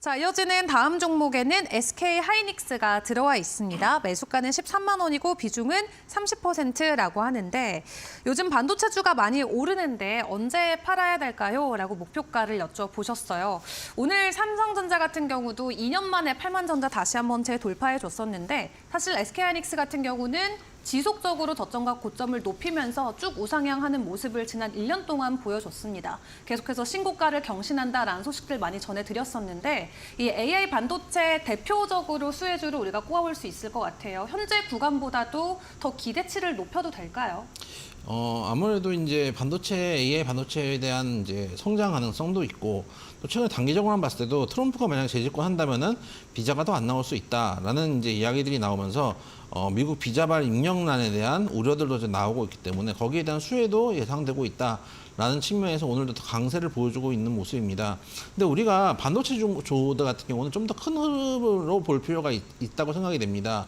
자, 이어지는 다음 종목에는 SK 하이닉스가 들어와 있습니다. 매수가는 13만 원이고 비중은 30%라고 하는데 요즘 반도체주가 많이 오르는데 언제 팔아야 될까요? 라고 목표가를 여쭤보셨어요. 오늘 삼성전자 같은 경우도 2년 만에 8만 전자 다시 한번 재돌파해 줬었는데 사실 SK 하이닉스 같은 경우는 지속적으로 저점과 고점을 높이면서 쭉 우상향하는 모습을 지난 1년 동안 보여줬습니다. 계속해서 신고가를 경신한다라는 소식들 많이 전해드렸었는데 이 AI 반도체 대표적으로 수혜주를 우리가 꼽아볼 수 있을 것 같아요. 현재 구간보다도 더 기대치를 높여도 될까요? 어, 아무래도 이제 반도체, AI 반도체에 대한 이제 성장 가능성도 있고, 또 최근에 단기적으로만 봤을 때도 트럼프가 만약 재집권 한다면은 비자가 더 안 나올 수 있다라는 이제 이야기들이 나오면서 어, 미국 비자발 입력난에 대한 우려들도 좀 나오고 있기 때문에 거기에 대한 수혜도 예상되고 있다 라는 측면에서 오늘도 더 강세를 보여주고 있는 모습입니다. 근데 우리가 반도체 조- 조드 같은 경우는 좀 더 큰 흐름으로 볼 필요가 있, 있다고 생각이 됩니다.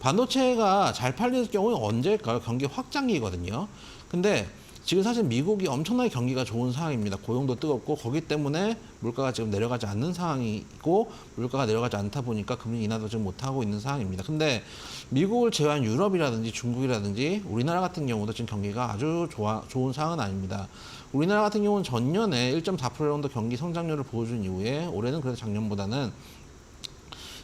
반도체가 잘 팔릴 경우에 언제일까요? 경기 확장기거든요. 근데 지금 사실 미국이 엄청나게 경기가 좋은 상황입니다. 고용도 뜨겁고 거기 때문에 물가가 지금 내려가지 않는 상황이고 물가가 내려가지 않다 보니까 금리 인하도 지금 못하고 있는 상황입니다. 근데 미국을 제외한 유럽이라든지 중국이라든지 우리나라 같은 경우도 지금 경기가 아주 좋아, 좋은 상황은 아닙니다. 우리나라 같은 경우는 전년에 1.4% 정도 경기 성장률을 보여준 이후에 올해는 그래도 작년보다는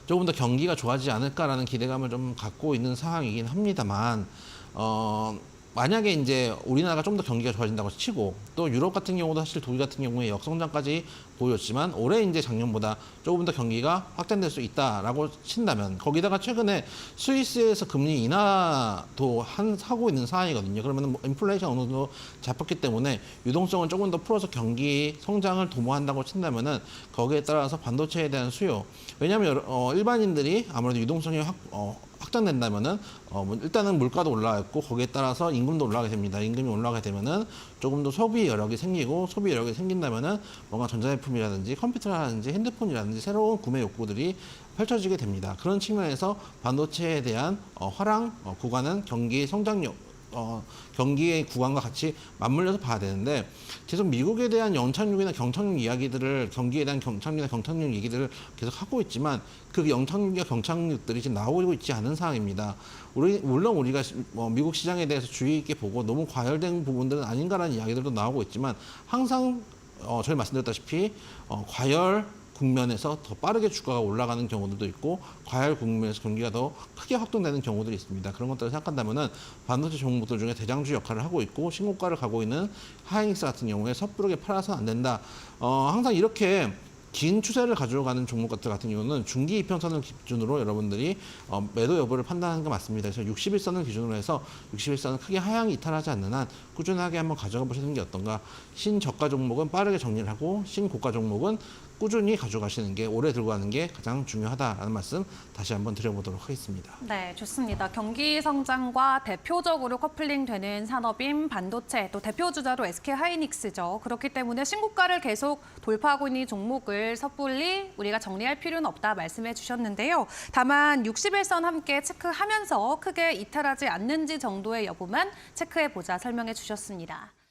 조금 더 경기가 좋아지지 않을까라는 기대감을 좀 갖고 있는 상황이긴 합니다만 어 만약에 이제 우리나라가 좀 더 경기가 좋아진다고 치고 또 유럽 같은 경우도 사실 독일 같은 경우에 역성장까지 보였지만 올해 이제 작년보다 조금 더 경기가 확장될 수 있다라고 친다면 거기다가 최근에 스위스에서 금리 인하도 한 하고 있는 상황이거든요. 그러면 뭐 인플레이션 어느 정도 잡혔기 때문에 유동성을 조금 더 풀어서 경기 성장을 도모한다고 친다면은 거기에 따라서 반도체에 대한 수요 왜냐하면 어, 일반인들이 아무래도 유동성이 확, 어, 확장된다면은 어, 뭐 일단은 물가도 올라갔고 거기에 따라서 임금도 올라가게 됩니다. 임금이 올라가게 되면은 조금 더 소비 여력이 생기고 소비 여력이 생긴다면은 뭔가 전자제품이라든지 컴퓨터라든지 핸드폰이라든지 새로운 구매 욕구들이 펼쳐지게 됩니다. 그런 측면에서 반도체에 대한 어, 화랑 어, 구간은 경기 성장력 어, 경기의 구간과 같이 맞물려서 봐야 되는데 계속 미국에 대한 영착륙이나 경착륙 이야기들을 경기에 대한 경착륙이나 경착륙 얘기들을 계속 하고 있지만 그 영착륙이나 경착륙들이 지금 나오고 있지 않은 상황입니다. 우리 물론 우리가 시- 뭐 미국 시장에 대해서 주의 있게 보고 너무 과열된 부분들은 아닌가라는 이야기들도 나오고 있지만 항상 어, 저희 말씀드렸다시피 어, 과열 국면에서 더 빠르게 주가가 올라가는 경우들도 있고 과열 국면에서 경기가 더 크게 확동되는 경우들이 있습니다. 그런 것들을 생각한다면은 반도체 종목들 중에 대장주 역할을 하고 있고 신고가를 가고 있는 하이닉스 같은 경우에 섣부르게 팔아서는 안 된다. 어, 항상 이렇게 긴 추세를 가져가는 종목들 같은 경우는 중기 이평선을 기준으로 여러분들이 어, 매도 여부를 판단하는 게 맞습니다. 그래서 61선을 기준으로 해서 61선은 크게 하향이 이탈하지 않는 한 꾸준하게 한번 가져가 보시는 게 어떤가. 신저가 종목은 빠르게 정리를 하고 신고가 종목은 꾸준히 가져가시는 게 오래 들고 가는 게 가장 중요하다라는 말씀 다시 한번 드려보도록 하겠습니다. 네, 좋습니다. 경기 성장과 대표적으로 커플링되는 산업인 반도체, 또 대표 주자로 SK 하이닉스죠. 그렇기 때문에 신고가를 계속 돌파하고 있는 이 종목을 섣불리 우리가 정리할 필요는 없다 말씀해 주셨는데요. 다만 61선 함께 체크하면서 크게 이탈하지 않는지 정도의 여부만 체크해 보자 설명해 주셨습니다.